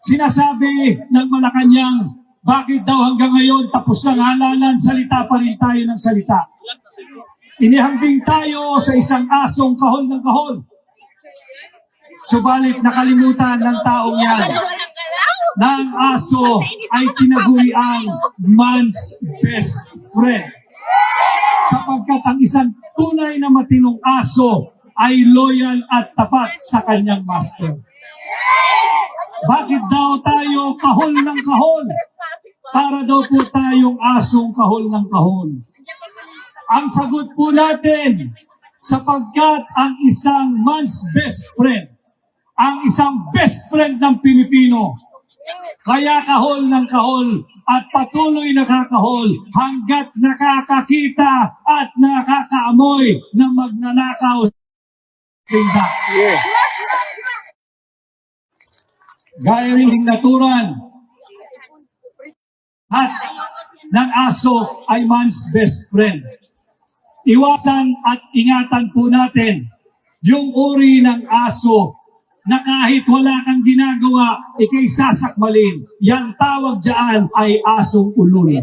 Sinasabi ng Malacanang, bakit daw hanggang ngayon tapos ng halalan, salita pa rin tayo ng salita. Inihambing tayo sa isang asong kahol ng kahol. Subalit nakalimutan ng taong yan na ang aso ay tinaguri ang man's best friend. Sapagkat ang isang tunay na matinong aso ay loyal at tapat sa kanyang master. Bakit daw tayo kahol ng kahol? Para daw po tayong asong kahol ng kahol. Ang sagot po natin, sapagkat ang isang man's best friend, ang isang best friend ng Pilipino, kaya kahol ng kahol at patuloy nakakahol hanggat nakakakita at nakakaamoy na magnanakaw sa tinda. Gaya ng naturan at ng aso ay man's best friend. Iwasan at ingatan po natin yung uri ng aso na kahit wala kang ginagawa, ikay sasakmalin. Yang tawag dyan ay asong ulul.